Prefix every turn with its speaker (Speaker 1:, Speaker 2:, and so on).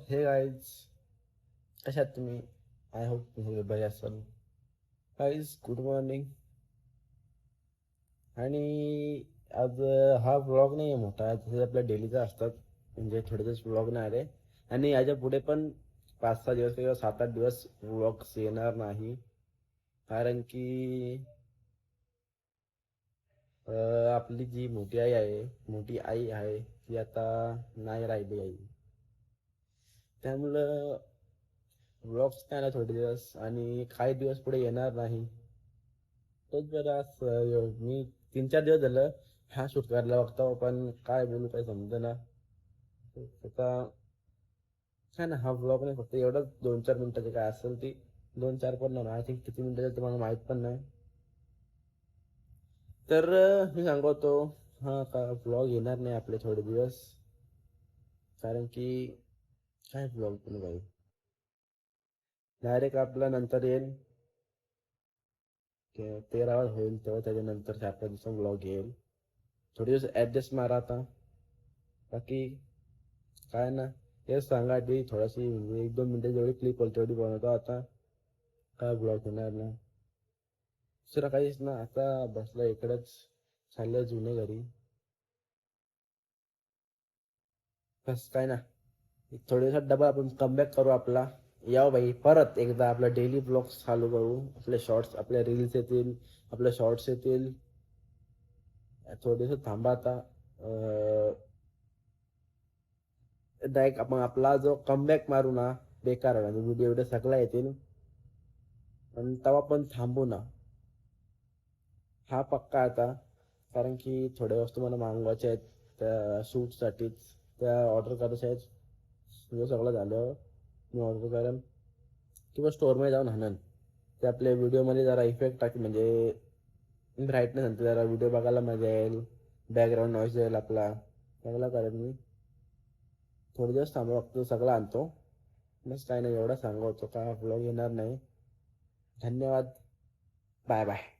Speaker 1: हे गाईज कशात तुम्ही? आय होप तुम्ही बरे असाल. गाईज गुड मॉर्निंग आणि आज हा ब्लॉग नाही आहे मोठा जसे आपल्या डेलीचा असतात. म्हणजे थोडे दिवस ब्लॉग नाही आले आणि याच्यापुढे पण पाच सहा दिवस किंवा सात आठ दिवस ब्लॉग्स येणार नाही. कारण की आपली जी मोठी आई आहे मोठी आई आहे ती आता नाही राहिली आई. त्यामुळं व्लॉग्स काय ना थोडे दिवस आणि काही दिवस पुढे येणार नाही. तोच जरा मी तीन चार दिवस झालं हा शूट करायला बघतो पण काय बोलू काय समजेना आता काय ना हा ब्लॉग नाही फक्त एवढंच दोन चार मिनिटाचे काय असेल ती दोन चार पण नाही आय थिंक किती मिनिटाचे ते मला माहीत पण नाही. तर मी सांगतो हा का ब्लॉग येणार नाही आपले थोडे दिवस कारण की काय ब्लॉग पण काही डायरेक्ट आपला नंतर येईल. ते- होईल तेव्हा त्याच्यानंतर चार पाच ब्लॉग येईल. थोडे दिवस ॲडजस्ट मारा आता. बाकी काय ना हेच सांगा आधी. थोडीशी एक दोन मिनिटं जेवढी क्लिप होईल तेवढी बनवतो आता. काय ब्लॉग होणार ना. दुसरं काहीच ना आता बसला इकडंच. चाललं जुने घरी. बस काय ना. एक थोडेसा डबल आपण कमबॅक करू आपला. या बाई परत एकदा आपला डेली ब्लॉग्स चालू करू. आपले शॉर्ट्स आपल्या रील्स येतील आपल्या शॉर्ट्स येतील. थोडेसे थांबा आता. डायरेक्ट आपण आपला जो कमबॅक मारू ना बेकार व्हिडिओ एवढे सगळा येतील. पण तेव्हा पण थांबू ना. हा पक्का आता. कारण की थोड्या वस्तू मला मागवायच्या आहेत त्या शूटसाठीच त्या ऑर्डर करायच्या आहेत. तुझं सगळं झालं. मी म्हणतो कारण किंवा स्टोअरमध्ये जाऊन हाणन. ते आपल्या व्हिडिओमध्ये जरा इफेक्ट टाक म्हणजे ब्राईटनेस आणते. जरा व्हिडिओ बघायला मजा येईल. बॅकग्राऊंड नॉईज येईल आपला. चांगला कारण मी. थोडे दिवस थांबा फक्त सगळं आणतो. बस काय नाही एवढा सांगवतो का ब्लॉग येणार नाही. धन्यवाद. Bye bye.